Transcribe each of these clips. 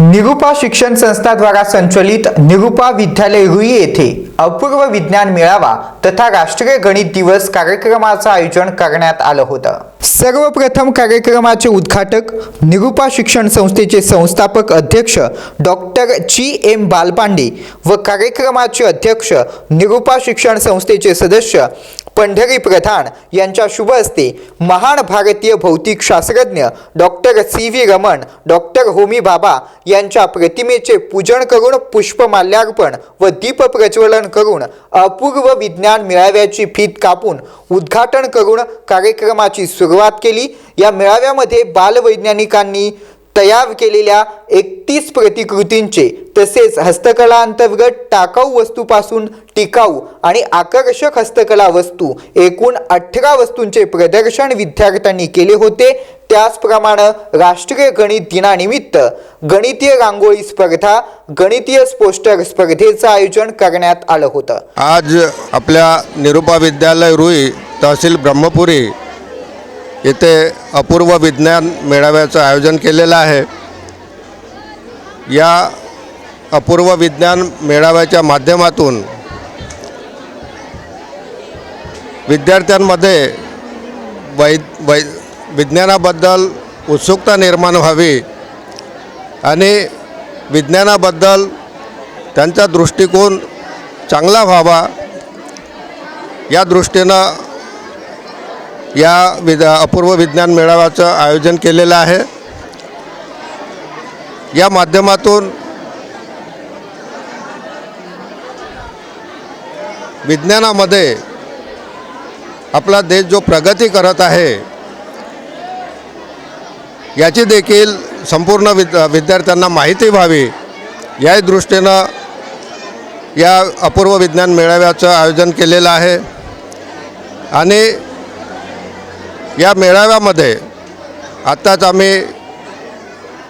निरुपा शिक्षण संस्थाद्वारा संचलित निरुपा विद्यालय रुई येथे अपूर्व विज्ञान मेळावा तथा राष्ट्रीय गणित दिवस कार्यक्रमाचं आयोजन करण्यात आलं होतं. सर्वप्रथम कार्यक्रमाचे उद्घाटक निरुपा शिक्षण संस्थेचे संस्थापक अध्यक्ष डॉक्टर जी एम बालपांडे व कार्यक्रमाचे अध्यक्ष निरुपा शिक्षण संस्थेचे सदस्य पंढरी प्रधान यांच्या शुभ हस्ते महान भारतीय भौतिक शास्त्रज्ञ doctor C V Raman doctor Homi Bhabha यांच्या प्रतिमेचे पूजन करून पुष्पमाल्यार्पण व दीप प्रज्वलन करून अपूर्व विज्ञान मेळाव्याची फीत कापून उद्घाटन करून कार्यक्रमाची सुरुवात सुरुवात केली. या मेळाव्यामध्ये बालवैज्ञानिकांनी तयार केलेल्या एकतीस प्रतिकृतींचे तसेच हस्तकला अंतर्गत टाकाऊ वस्तूपासून टिकाऊ आणि आकर्षक हस्तकला वस्तू एकूण अठरा वस्तूंचे प्रदर्शन विद्यार्थ्यांनी केले होते. त्याचप्रमाणे राष्ट्रीय गणित दिनानिमित्त गणितीय रांगोळी स्पर्धा गणितीय पोस्टर स्पर्धेचं आयोजन करण्यात आलं होतं. आज आपल्या निरुपा विद्यालय रुई तहसील ब्रह्मपुरी येथे अपूर्व विज्ञान मेळाव्याचं आयोजन केलेलं आहे. या अपूर्व विज्ञान मेळाव्याच्या माध्यमातून विद्यार्थ्यांमध्ये वै वै विज्ञानाबद्दल उत्सुकता निर्माण व्हावी आणि विज्ञानाबद्दल त्यांचा दृष्टिकोन चांगला व्हावा या दृष्टीनं या विद अपूर्व विज्ञान मेळाव्याचं आयोजन केलेलं आहे. या माध्यमातून विज्ञानामध्ये आपला देश जो प्रगती करत आहे याची देखील संपूर्ण विद विद्यार्थ्यांना माहिती व्हावी. या दृष्टीनं या अपूर्व विज्ञान मेळाव्याचं आयोजन केलेलं आहे. आणि या मेळाव्यामध्ये आत्ताच आम्ही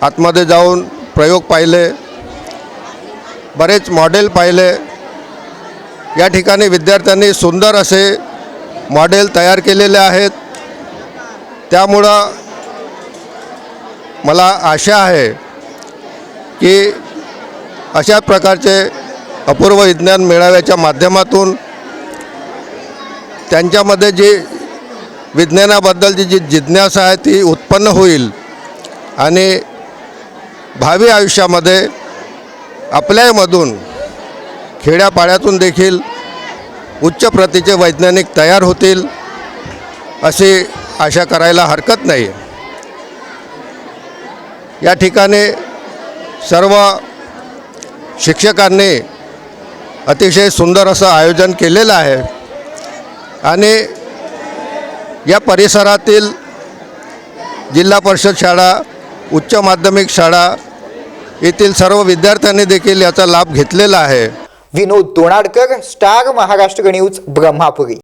आतमध्ये जाऊन प्रयोग पाहिले बरेच मॉडेल पाहिले. या ठिकाणी विद्यार्थ्यांनी सुंदर असे मॉडेल तयार केलेले आहेत. त्यामुळं मला आशा आहे की अशा प्रकारचे अपूर्व विज्ञान मेळाव्याच्या माध्यमातून त्यांच्यामध्ये जी विज्ञानाबद्दलची जी जिज्ञासा आहे ती उत्पन्न होईल. आणि भावी आयुष्यामध्ये आपल्यामधून खेड्यापाड्यातून देखील उच्च प्रतीचे वैज्ञानिक तयार होतील अशी आशा करायला हरकत नाही. या ठिकाणी सर्व शिक्षकांनी अतिशय सुंदर असं आयोजन केलेलं आहे. आणि या परिसरातील जिल्हा परिषद शाळा उच्च माध्यमिक शाळा येथील सर्व विद्यार्थ्यांनी देखील याचा लाभ घेतलेला आहे. Vinod Tonadkar Star Maharashtra news Brahmapuri.